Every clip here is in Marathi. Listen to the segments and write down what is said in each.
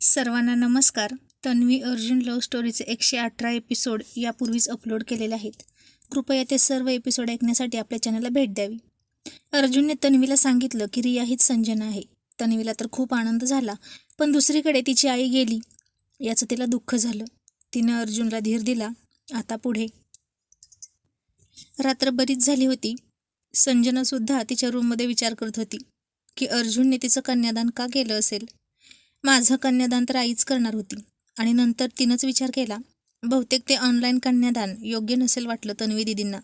सर्वांना नमस्कार. तन्वी अर्जुन लव्ह स्टोरीचे एकशे अठरा एपिसोड यापूर्वीच अपलोड केलेले आहेत. कृपया ते सर्व एपिसोड ऐकण्यासाठी आपल्या चॅनलला भेट द्यावी. अर्जुनने तन्वीला सांगितलं की रिया हीच संजना आहे. तन्वीला तर खूप आनंद झाला पण दुसरीकडे तिची आई गेली. याचं तिला दुःख झालं. तिनं अर्जुनला धीर दिला आता पुढे. रात्र बरीच झाली होती. संजनासुद्धा तिच्या रूममध्ये विचार करत होती की अर्जुनने तिचं कन्यादान का केलं असेल? माझं कन्यादान तर आईच करणार होती. आणि नंतर तिनंच विचार केला. बहुतेक ते ऑनलाईन कन्यादान योग्य नसेल वाटलं तन्वी दिदींना.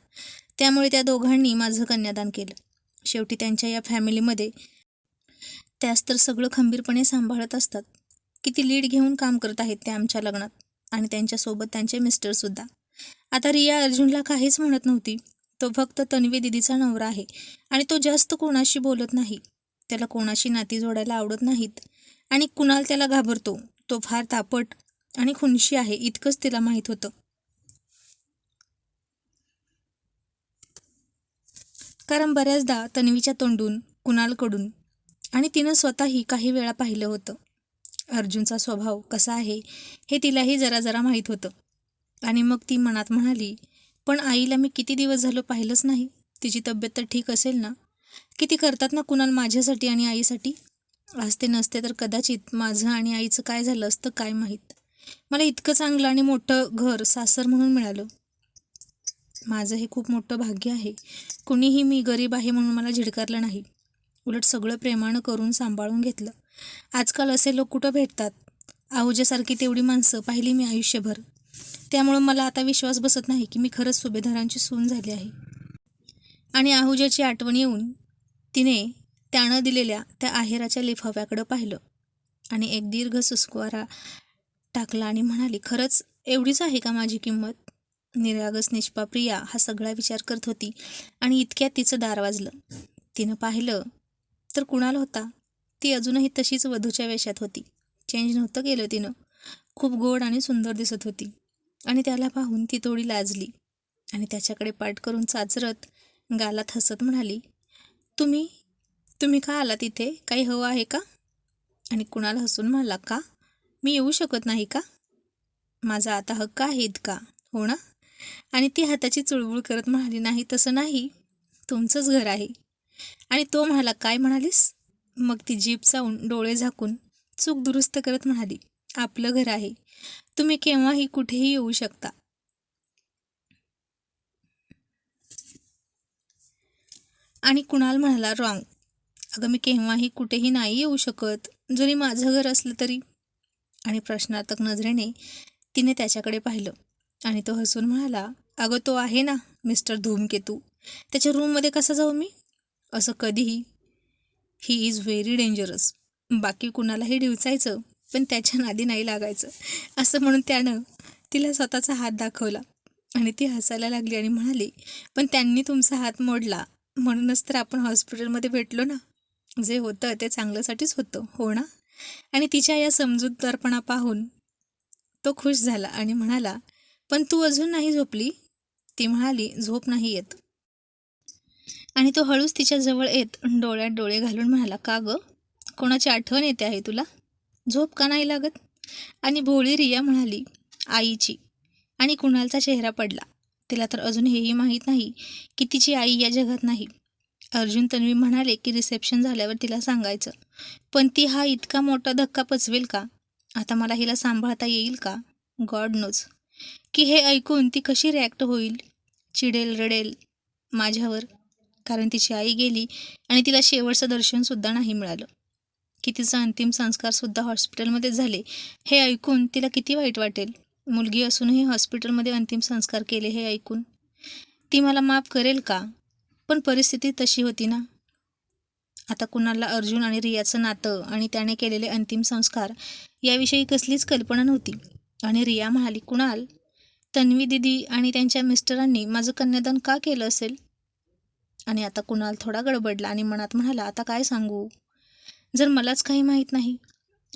त्यामुळे त्या दोघांनी माझं कन्यादान केलं. शेवटी त्यांच्या या फॅमिलीमध्ये त्यास तर सगळं खंबीरपणे सांभाळत असतात. किती लीड घेऊन काम करत आहेत ते आमच्या लग्नात. आणि त्यांच्यासोबत त्यांचे मिस्टरसुद्धा आता रिया अर्जुनला काहीच म्हणत नव्हती. तो फक्त तन्वी दिदीचा नवरा आहे. आणि तो जास्त कोणाशी बोलत नाही. त्याला कोणाशी नाती जोडायला आवडत नाहीत. आणि कुणाल त्याला घाबरतो. तो फार तापट आणि खुनशी आहे इतकंच तिला माहीत होतं. कारण बऱ्याचदा तन्वीच्या तोंडून कुणालकडून आणि तिनं स्वतःही काही वेळा पाहिलं होतं. अर्जुनचा स्वभाव कसा आहे हे तिलाही जरा जरा माहीत होतं. आणि मग ती मनात म्हणाली पण आईला मी किती दिवस झालो पाहिलंच नाही. तिची तब्येत तर ठीक असेल ना? किती करतात ना कुणाल माझ्यासाठी आणि आईसाठी? असते नसते तर कदाचित माझं आणि आईचं काय झालं असतं काय माहीत. मला इतकं चांगलं आणि मोठं घर सासर म्हणून मिळालं. माझं हे खूप मोठं भाग्य आहे. कुणीही मी गरीब आहे म्हणून मला झिडकारलं नाही. उलट सगळं प्रेमानं करून सांभाळून घेतलं. आजकाल असे लोक कुठं भेटतात? आहुजासारखी तेवढी माणसं पाहिली मी आयुष्यभर. त्यामुळं मला आता विश्वास बसत नाही की मी खरंच सुभेदारांची सून झाली आहे. आणि आहुजाची आठवण येऊन तिने त्यानं दिलेल्या त्या आहेराच्या लिफाव्याकडं पाहिलं. आणि एक दीर्घ सुस्कुवारा टाकला आणि म्हणाली खरंच एवढीच आहे का माझी किंमत निरागस निष्पा प्रिया हा सगळा विचार करत होती आणि इतक्यात तिचं दार वाजलं. तिनं पाहिलं तर कुणाला होता? ती अजूनही तशीच वधूच्या वेशात होती. चेंज नव्हतं केलं तिनं. खूप गोड आणि सुंदर दिसत होती. आणि त्याला पाहून ती थोडी लाजली. आणि त्याच्याकडे पाठ करून चाचरत गालात हसत म्हणाली तुम्ही तुम्ही का आला तिथे काही हवं आहे का? आणि कुणाला हसून म्हणाला का? मी येऊ शकत नाही का? माझा आता हक्क आहे इतका हो ना? आणि ती हाताची चुळबुळ करत म्हणाली नाही तसं नाही. तुमचंच घर आहे. आणि तो म्हणाला काय म्हणालीस? मग ती जीप चावून डोळे झाकून चूक दुरुस्त करत म्हणाली आपलं घर आहे. तुम्ही केव्हाही कुठेही येऊ शकता. आणि कुणाल म्हणाला रॉंग. अगं मी केव्हाही कुठेही नाही येऊ शकत. जरी माझं घर असलं तरी. आणि प्रश्नार्थक नजरेने तिने त्याच्याकडे पाहिलं. आणि तो हसून म्हणाला अगं तो आहे ना मिस्टर धूमकेतू. त्याच्या रूममध्ये कसा जाऊ मी? असं कधीही. He is very dangerous. बाकी कुणालाही डिवचायचं पण त्याच्या नादी नाही लागायचं. असं म्हणून त्यानं तिला स्वतःचा हात दाखवला. आणि ती हसायला लागली आणि म्हणाली पण त्यांनी तुमचा हात मोडला. म्हणूनच तर आपण हॉस्पिटलमध्ये भेटलो ना. जे होतं ते चांगल्यासाठीच होतं हो ना? आणि तिच्या या समजूतदारपणा पाहून तो खुश झाला आणि म्हणाला पण तू अजून नाही झोपली? ती म्हणाली झोप नाही येत. आणि तो हळूच तिच्या जवळ येत डोळ्यात डोळे घालून म्हणाला का गं? कोणाची आठवण येते आहे तुला? झोप का नाही लागत? आणि भोळी रिया म्हणाली आईची. आणि कुणालचा चेहरा पडला तिला तर अजून हेही माहीत नाही की तिची आई या जगात नाही. अर्जुन तन्वी म्हणाले की रिसेप्शन झाल्यावर तिला सांगायचं पण ती हा इतका मोठा धक्का पचवेल का? आता मला हिला सांभाळता येईल का? गॉड नोज की हे ऐकून ती कशी रिॲक्ट होईल? चिडेल रडेल माझ्यावर? कारण तिची आई गेली आणि तिला शेवटचं दर्शनसुद्धा नाही मिळालं. की तिचा अंतिम संस्कारसुद्धा हॉस्पिटलमध्ये झाले हे ऐकून तिला किती वाईट वाटेल? मुलगी असूनही हॉस्पिटलमध्ये अंतिम संस्कार केले हे ऐकून? ती मला माफ करेल का? पण परिस्थिती तशी होती ना. आता कुणाला अर्जुन आणि रियाचं नातं आणि त्याने केलेले अंतिम संस्कार याविषयी कसलीच कल्पना नव्हती. आणि रिया म्हणाली कुणाल तन्वी दिदी आणि त्यांच्या मिस्टरांनी माझं कन्यादान का केलं असेल? आणि आता कुणाल थोडा गडबडला आणि मनात म्हणाला आता काय सांगू? जर मलाच काही माहीत नाही.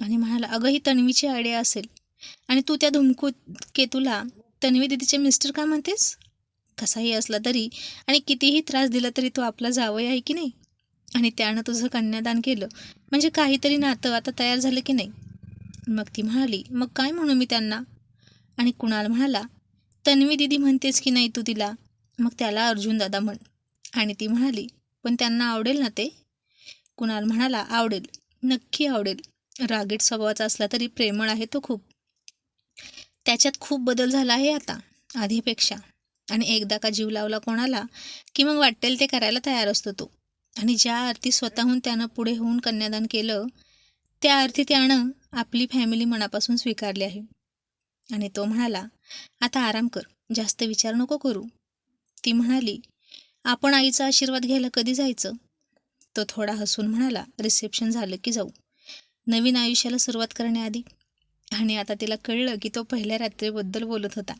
आणि म्हणाला अगं ही तन्वीची आयडिया असेल. आणि तू त्या धुमकू केतूला तन्वी दिदीचे मिस्टर काय म्हणतेस? कसाही असला तरी आणि कितीही त्रास दिला तरी तो आपला जावई आहे की नाही? आणि त्यानं तुझं कन्यादान केलं. म्हणजे काहीतरी नातं आता तयार झालं की नाही? मग ती म्हणाली मग काय म्हणू मी त्यांना? आणि कुणाल म्हणाला तन्वी दिदी म्हणतेस की नाही तू तिला? मग त्याला अर्जुन दादा म्हण. आणि ती म्हणाली पण त्यांना आवडेल ना ते? कुणाल म्हणाला आवडेल. नक्की आवडेल. रागीट स्वभावाचा असला तरी प्रेमळ आहे तो खूप. त्याच्यात खूप बदल झाला आहे आता आधीपेक्षा. आणि एकदा का जीव लावला कोणाला की मग वाटेल ते करायला तयार असतो तो. आणि ज्या अर्थी स्वतःहून त्यानं पुढे होऊन कन्यादान केलं त्या अर्थी त्यानं आपली फॅमिली मनापासून स्वीकारली आहे. आणि तो म्हणाला आता आराम कर जास्त विचार नको करू. ती म्हणाली आपण आईचा आशीर्वाद घ्यायला कधी जायचं? तो थोडा हसून म्हणाला रिसेप्शन झालं की जाऊ. नवीन आयुष्याला सुरुवात करण्याआधी. आणि आता तिला कळलं की तो पहिल्या रात्रीबद्दल बोलत होता.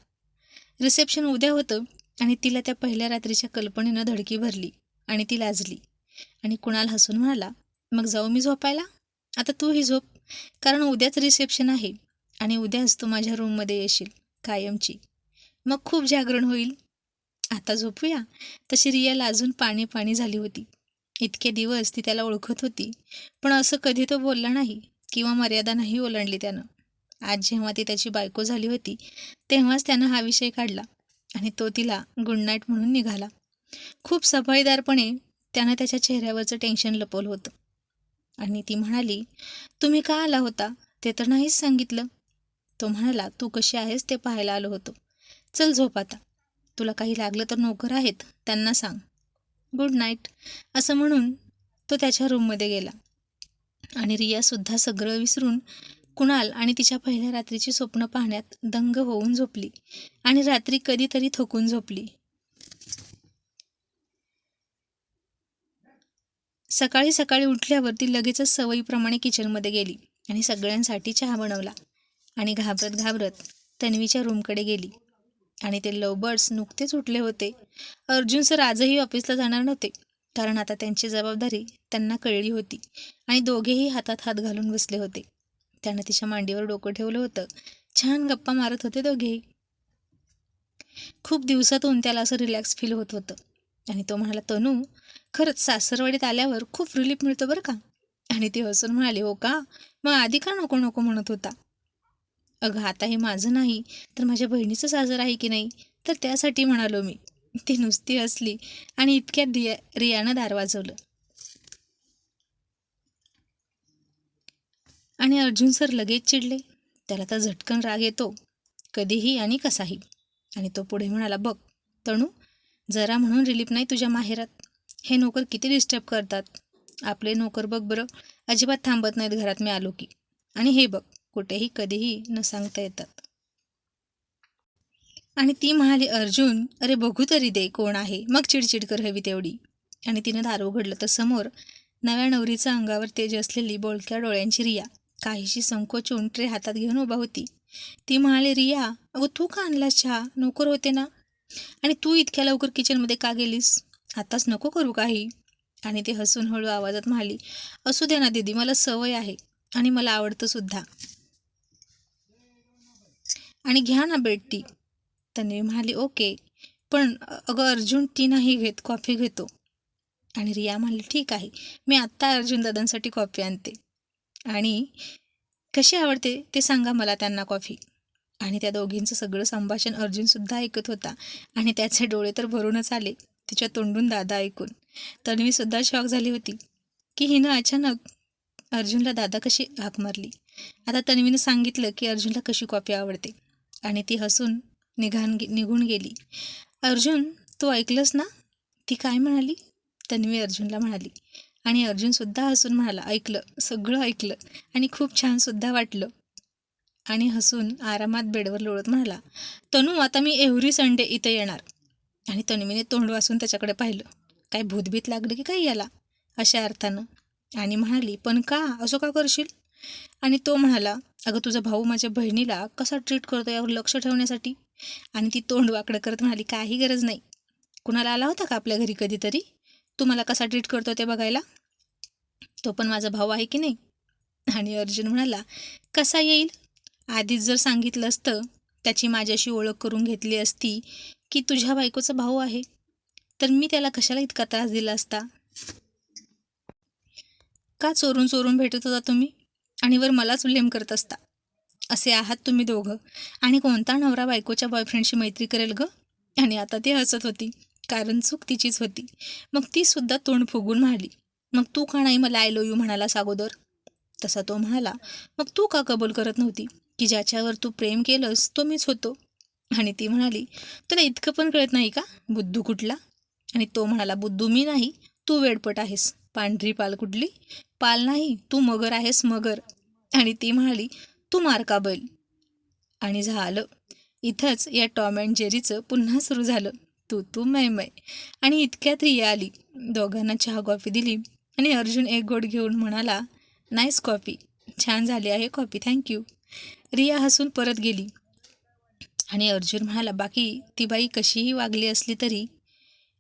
रिसेप्शन उद्या होतं आणि तिला त्या पहिल्या रात्रीच्या कल्पनेनं धडकी भरली आणि ती लाजली. आणि कुणाल हसून म्हणाला मग जाऊ मी झोपायला? आता तूही झोप. कारण उद्याच रिसेप्शन आहे आणि उद्याच तू माझ्या रूममध्ये येशील कायमची. मग खूप जागरण होईल. आता झोपूया. तशी रिया लाजून पाणी पाणी झाली होती. इतके दिवस ती त्याला ओळखत होती पण असं कधी तो बोलला नाही किंवा मर्यादा नाही ओलांडली त्यानं. आज जेव्हा ती त्याची बायको झाली होती तेव्हाच त्यानं हा विषय काढला आणि तो तिला गुड नाईट म्हणून निघाला. खूप सफाईदारपणे त्यानं त्याच्या चेहऱ्यावरचं टेन्शन लपवलं होतं. आणि ती म्हणाली तुम्ही का आला होता? ते तर नाहीच सांगितलं. तो म्हणाला तू कशी आहेस ते पाहायला आलो होतो. चल झोप आता. तुला काही लागलं तर नोकर आहेत त्यांना सांग. Good night. असं म्हणून तो त्याच्या रूममध्ये गेला. आणि रियासुद्धा सगळं विसरून कुणाल आणि तिच्या पहिल्या रात्रीची स्वप्न पाहण्यात दंग होऊन झोपली आणि रात्री कधीतरी थकून झोपली. सकाळी सकाळी उठल्यावर ती लगेचच सवयीप्रमाणे किचनमध्ये गेली आणि सगळ्यांसाठी चहा बनवला आणि घाबरत घाबरत तन्वीच्या रूमकडे गेली. आणि ते लवबर्ड्स नुकतेच उठले होते. अर्जुन सर आजही ऑफिसला जाणार नव्हते कारण आता त्यांची जबाबदारी त्यांना कळली होती आणि दोघेही हातात हात घालून बसले होते. त्यानं तिच्या मांडीवर डोकं ठेवलं होतं. छान गप्पा मारत होते दोघे. खूप दिवसातून त्याला असं रिलॅक्स फील होत होतं. आणि तो म्हणाला तनू खरंच सासरवाडीत आल्यावर खूप रिलीफ मिळतो बरं का? आणि ती हसून म्हणाली हो का? मग आधी का नको नको म्हणत होता? अगं आता हे माझं नाही तर माझ्या बहिणीचं साजर आहे की नाही? तर त्यासाठी म्हणालो मी. ती नुसती हसली आणि इतक्यात रिया रियानं दार वाजवलं. आणि अर्जुन सर लगेच चिडले. त्याला तर झटकन राग येतो. कधीही आणि कसाही. आणि तो पुढे म्हणाला बघ तणू जरा म्हणून रिलीफ नाही तुझ्या माहेरात. हे नोकर किती डिस्टर्ब करतात. आपले नोकर बघ बरं. अजिबात थांबत नाहीत घरात मी आलो की. आणि हे बघ कुठेही कधीही न सांगता येतात. आणि ती म्हणाली अर्जुन अरे बघू तरी दे कोण आहे? मग चिडचिड कर हवी तेवढी. आणि तिनं दार उघडलं तर समोर नव्या नवरीच्या अंगावर तेज असलेली बोलक्या डोळ्यांची रिया. काहीशी संकोचून ट्रे हातात घेऊन उभा होती. ती म्हणाली रिया अगं तू का आणलास चहा? नोकर होते ना. आणि तू इतक्या लवकर किचनमध्ये का गेलीस? आताच नको करू काही. आणि ते हसून हळू आवाजात म्हणाली असू दे ना दीदी मला सवय आहे आणि मला आवडतं सुद्धा. आणि घ्या ना बेड टी तन्वी म्हणाली ओके पण अगं अर्जुन टी नाही घेत कॉफी घेतो. आणि रिया म्हणाली ठीक आहे मी आत्ता अर्जुन दादांसाठी कॉफी आणते. आणि कशी आवडते ते सांगा मला त्यांना कॉफी. आणि त्या दोघींचं सगळं संभाषण अर्जुनसुद्धा ऐकत होता. आणि त्याचे डोळे तर भरूनच आले तिच्या तोंडून दादा ऐकून. तन्वीसुद्धा शॉक झाली होती की हिनं अचानक अर्जुनला दादा कशी हाक मारली. आता तन्वीनं सांगितलं की अर्जुनला कशी कॉफी आवडते. आणि ती हसून निघान गे निघून गेली. अर्जुन तू ऐकलंस ना? ती काय म्हणाली? तन्वी अर्जुनला म्हणाली. आणि अर्जुनसुद्धा हसून म्हणाला ऐकलं सगळं ऐकलं आणि खूप छानसुद्धा वाटलं. आणि हसून आरामात बेडवर लोळत म्हणाला तनू आता मी एव्हरी संडे इथं येणार. आणि तन्वीने तोंड वासून त्याच्याकडे पाहिलं काय भूतभीत लागलं की काय याला? अशा अर्थानं. आणि म्हणाली पण का? असं का करशील? आणि तो म्हणाला अगं तुझा भाऊ माझ्या बहिणीला कसा ट्रीट करतो यावर लक्ष ठेवण्यासाठी? आणि ती तोंड वाकडं करत म्हणाली काही गरज नाही. कुणाला आला होता का आपल्या घरी कधीतरी? तू मला कसा ट्रीट करतो ते बघायला? तो पण माझा भाऊ आहे की नाही? आणि अर्जुन म्हणाला कसा येईल? आधीच जर सांगितलं असतं त्याची माझ्याशी ओळख करून घेतली असती की तुझ्या बायकोचा भाऊ आहे तर मी त्याला कशाला इतका त्रास दिला असता? का चोरून चोरून भेटत होता तुम्ही? आणि वर मलाच ब्लेम करत असता? असे आहात तुम्ही दोघं. आणि कोणता नवरा बायकोच्या बॉयफ्रेंडशी मैत्री करेल ग? आणि आता ती हसत होती. कारण चूक तिचीच होती. मग ती सुद्धा तोंड फुगून म्हणाली मग तू का नाही मला आय लो यू म्हणालास अगोदर? तसा तो म्हणाला मग तू का कबूल करत नव्हती? की ज्याच्यावर तू प्रेम केलंस तो मीच होतो. आणि ती म्हणाली तुला इतकं पण कळत नाही का? बुद्धू कुठला? आणि तो म्हणाला बुद्धू मी नाही तू वेडपट आहेस. पांढरी पाल कुठली? पाल नाही तू मगर आहेस मगर. आणि ती म्हणाली तू मारका बैल. आणि झालं. इथंच या टॉम अँड जेरीचं पुन्हा सुरू झालं. तू तू मै मै आणि इतक्यात रिया आली. दोघांना चहा कॉफी दिली. आणि अर्जुन एक गोड घेऊन म्हणाला नाईस कॉफी. छान झाली आहे कॉफी. थँक्यू रिया हसून परत गेली. आणि अर्जुन म्हणाला बाकी ती बाई कशीही वागली असली तरी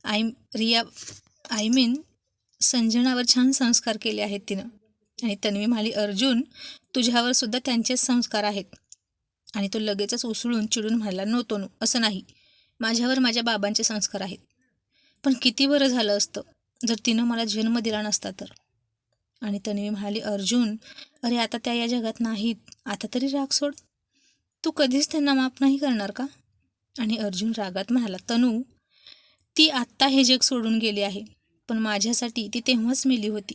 आय रिया आय मीन संजनावर छान संस्कार केले आहेत तिनं. आणि तन्वी म्हणाली अर्जुन तुझ्यावर सुद्धा त्यांचेच संस्कार आहेत. आणि तो लगेचच उसळून चिडून म्हणाला नो तो असं नाही. माझ्यावर माझ्या बाबांचे संस्कार आहेत. पण किती बरं झालं असतं. जर तिनं मला जन्म दिला नसता तर. आणि तन्वी म्हणाली अर्जुन अरे आता त्या या जगात नाहीत. आता तरी राग सोड. तू कधीच त्यांना माफ नाही करणार का? आणि अर्जुन रागात म्हणाला तनू ती आत्ता हे जग सोडून गेली आहे. पण माझ्यासाठी ती तेव्हाच मेली होती.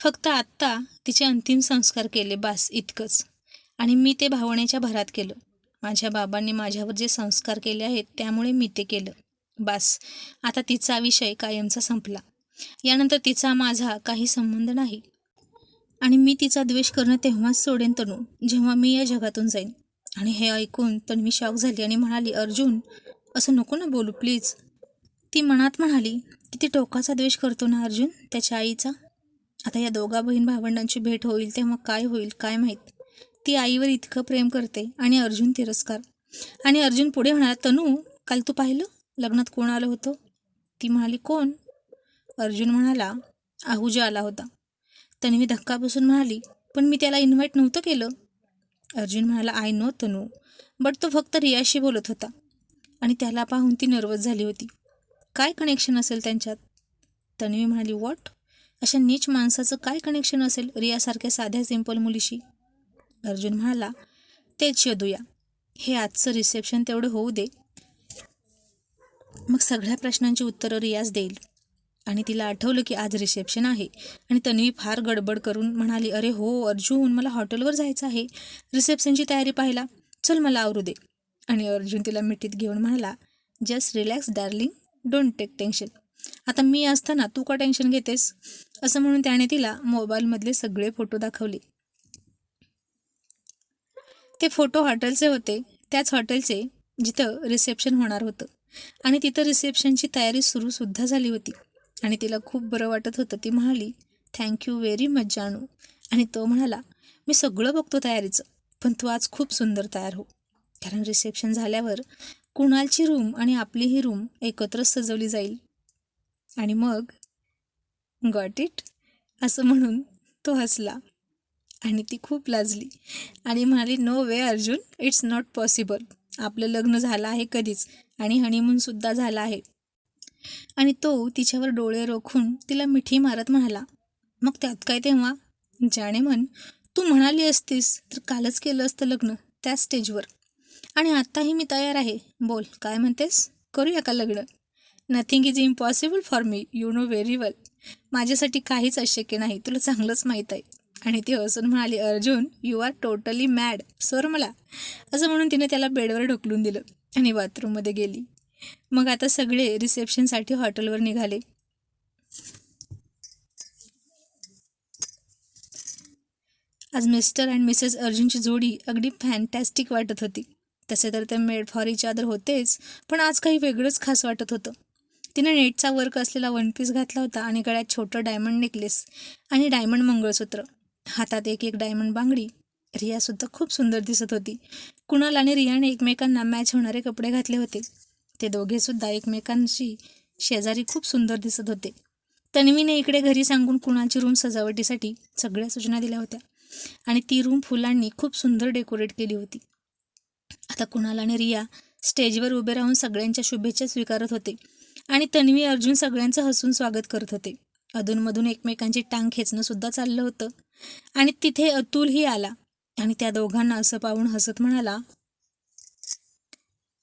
फक्त आत्ता तिचे अंतिम संस्कार केले बास इतकंच. आणि मी ते भावनेच्या भरात केलं. माझ्या बाबांनी माझ्यावर जे संस्कार केले आहेत त्यामुळे मी ते केलं. बास आता तिचा विषय कायमचा संपला. यानंतर तिचा माझा काही संबंध नाही. आणि मी तिचा द्वेष करणं तेव्हाच सोडेन तनू जेव्हा मी या जगातून जाईन. आणि हे ऐकून तन्वी शॉक झाली आणि म्हणाली अर्जुन असं नको ना बोलू प्लीज ती मनात म्हणाली की ती टोकाचा द्वेष करतो ना अर्जुन त्याच्या आईचा? आता या दोघा बहीण भावंडांची भेट होईल तेव्हा काय होईल काय माहीत? ती आईवर इतकं प्रेम करते आणि अर्जुन तिरस्कार. आणि अर्जुन पुढे म्हणाला तनू काल तू पाहिलं? लग्नात कोण आलं होतं? ती म्हणाली कोण? अर्जुन म्हणाला आहुजा आला होता. तन्वी धक्का बसून म्हणाली पण मी त्याला इन्व्हाइट नव्हतं केलं. अर्जुन म्हणाला आय नो तनू बट तो फक्त रियाशी बोलत होता आणि त्याला पाहून ती नर्वस झाली होती. काय कनेक्शन असेल त्यांच्यात? तन्वी म्हणाली वॉट अशा नीच माणसाचं काय कनेक्शन असेल रियासारख्या साध्या सिंपल मुलीशी? अर्जुन म्हणाला तेच शोधूया. हे आजचं रिसेप्शन तेवढं होऊ दे. मग सगळ्या प्रश्नांची उत्तरं रियाज देईल. आणि तिला आठवलं की आज रिसेप्शन आहे. आणि तन्वी फार गडबड करून म्हणाली अरे हो अर्जुन मला हॉटेलवर जायचं आहे. रिसेप्शनची तयारी पाहायला चल मला आवरू दे. आणि अर्जुन तिला मिठीत घेऊन म्हणाला just relax darling don't take tension आता मी असताना तू का टेन्शन घेतेस? असं म्हणून त्याने तिला मोबाईलमधले सगळे फोटो दाखवले. ते फोटो हॉटेलचे होते. त्याच हॉटेलचे जिथं रिसेप्शन होणार होतं. आणि तिथं रिसेप्शनची तयारी सुरूसुद्धा झाली होती. आणि तिला खूप बरं वाटत होतं. ती म्हणाली थँक्यू व्हेरी मच जानू. आणि तो म्हणाला मी सगळं बघतो तयारीचं पण तू आज खूप सुंदर तयार हो. कारण रिसेप्शन झाल्यावर कुणालची रूम आणि आपली ही रूम एकत्रच सजवली जाईल. आणि मग गॉट इट असं म्हणून तो हसला. आणि ती खूप लाजली. आणि म्हणाली no way Arjun it's not possible आपलं लग्न झालं आहे कधीच आणि हनीमूनसुद्धा झाला आहे. आणि तो तिच्यावर डोळे रोखून तिला मिठी मारत म्हणाला मग त्यात काय तेव्हा? ज्याने म्हण तू म्हणाली असतीस तर कालच केलं असतं लग्न त्या स्टेजवर आणि आत्ताही मी तयार आहे. बोल काय म्हणतेस? करूया का लग्न? Nothing is impossible for me you know very well माझ्यासाठी काहीच अशक्य नाही तुला चांगलंच माहीत आहे. आणि ती हसून म्हणाली Arjun you are totally mad sir मला. असं म्हणून तिने त्याला बेडवर ढकलून दिलं आणि बाथरूममध्ये गेली. मग आता सगळे रिसेप्शनसाठी हॉटेलवर निघाले. आज मिस्टर अँड मिसेस अर्जुनची जोडी अगदी फॅन्टॅस्टिक वाटत होती. तसे तर ते मेड फॉर इच अदर होतेच पण आज काही वेगळंच खास वाटत होतं. तिने नेटचा वर्क असलेला वन पीस घातला होता आणि गळ्यात छोटं डायमंड नेकलेस आणि डायमंड मंगळसूत्र. हातात एक एक डायमंड बांगडी. रियासुद्धा खूप सुंदर दिसत होती. कुणाल आणि रियाने एकमेकांना मॅच होणारे कपडे घातले होते. ते दोघेसुद्धा एकमेकांशी शेजारी खूप सुंदर दिसत होते. तन्वीने इकडे घरी सांगून कुणाची रूम सजावटीसाठी सगळ्या सूचना दिल्या होत्या. आणि ती रूम फुलांनी खूप सुंदर डेकोरेट केली होती. आता कुणाल आणि रिया स्टेजवर उभे राहून सगळ्यांच्या शुभेच्छा स्वीकारत होते. आणि तन्वी अर्जुन सगळ्यांचं हसून स्वागत करत होते. अधूनमधून एकमेकांची टांग खेचणं सुद्धा चाललं होतं. आणि तिथे अतुलही आला. आणि त्या दोघांना असं पाहून हसत म्हणाला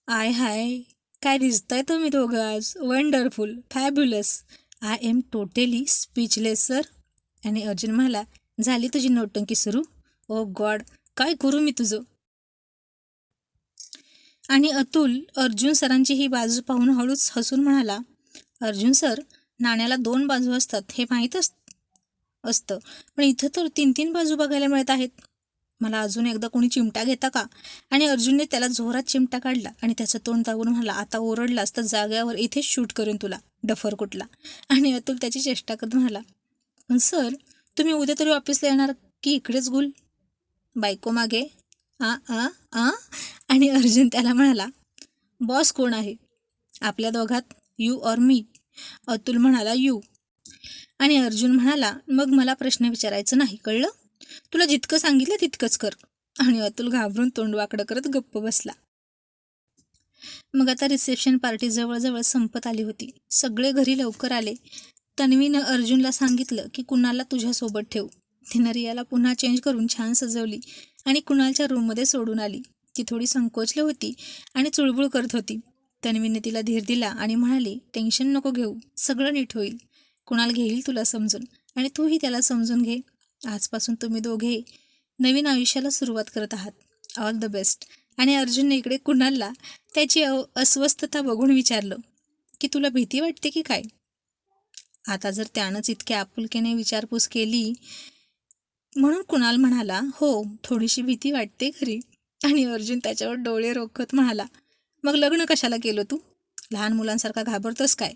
आय हाय काय दिसताय तुम्ही दोघं आज? Wonderful fabulous I am totally speechless sir आणि अर्जुन म्हणाला झाली तुझी नोटंकी सुरू? Oh ओ गॉड काय करू मी तुझं? आणि अतुल अर्जुन सरांची ही बाजू पाहून हळूच हसून म्हणाला अर्जुन सर नाण्याला दोन बाजू असतात हे माहीत असतं असतं. पण इथं तर तीन तीन बाजू बघायला मिळत आहेत. मला अजून एकदा कोणी चिमटा घेता का? आणि अर्जुनने त्याला जोरात चिमटा काढला आणि त्याचं तोंड दाबून म्हणाला आता ओरडलास तर जाग्यावर इथेच शूट करेन तुला डफर कुठला. आणि अतुल त्याची चेष्टा करत म्हणाला पण सर तुम्ही उद्या तरी ऑफिसला येणार की इकडेच गुल? बायको मागे? आ आ आ? आणि अर्जुन त्याला म्हणाला बॉस कोण आहे? आपल्या दोघात यू ऑर मी. अतुल म्हणाला यू. आणि अर्जुन म्हणाला मग मला प्रश्न विचारायचं नाही कळलं? तुला जितकं सांगितलं तितकंच कर. आणि अतुल घाबरून तोंड वाकडं करत गप्प बसला. मग आता रिसेप्शन पार्टी जवळजवळ संपत आली होती. सगळे घरी लवकर आले. तन्वीनं अर्जुनला सांगितलं की कुणाला तुझ्यासोबत ठेव? तिनं रियाला पुन्हा चेंज करून छान सजवली आणि कुणालच्या रूममध्ये सोडून आली. ती थोडी संकोचली होती आणि चुळबुळ करत होती. तन्वीने तिला धीर दिला आणि म्हणाली टेन्शन नको घेऊ सगळं नीट होईल. कुणाल घेईल तुला समजून? आणि तूही त्याला समजून घे. आजपासून तुम्ही दोघे नवीन आयुष्याला सुरुवात करत आहात. ऑल द बेस्ट आणि अर्जुनने इकडे कुणालला त्याची अ अस्वस्थता बघून विचारलं की तुला भीती वाटते की काय? आता जर त्यानंच इतक्या आपुलकीने विचारपूस केली म्हणून कुणाल म्हणाला हो थोडीशी भीती वाटते खरी. आणि अर्जुन त्याच्यावर डोळे रोखत म्हणाला मग लग्न कशाला केलं तू? लहान मुलांसारखा घाबरतोस काय?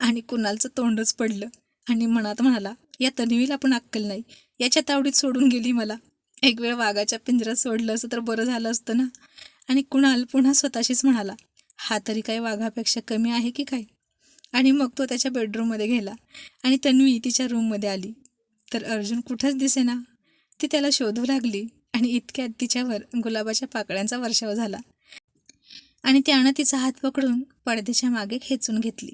आणि कुणालचं तोंडच पडलं. आणि मनात म्हणाला या तन्वीला पण अक्कल नाही. याच्या तावडीत सोडून गेली मला. एक वेळ वाघाच्या पिंजऱ्यात सोडलं असं तर बरं झालं असतं ना? आणि कुणाल पुन्हा स्वतःशीच म्हणाला हा तरी काय वाघापेक्षा कमी आहे की काय? आणि मग तो त्याच्या बेडरूममध्ये गेला आणि तन्वी तिच्या रूममध्ये आली. तर अर्जुन कुठंच दिसेना. ती त्याला शोधू लागली आणि इतक्यात तिच्यावर गुलाबाच्या पाकळ्यांचा वर्षाव झाला. आणि त्यानं तिचा हात पकडून पडद्याच्या मागे खेचून घेतली.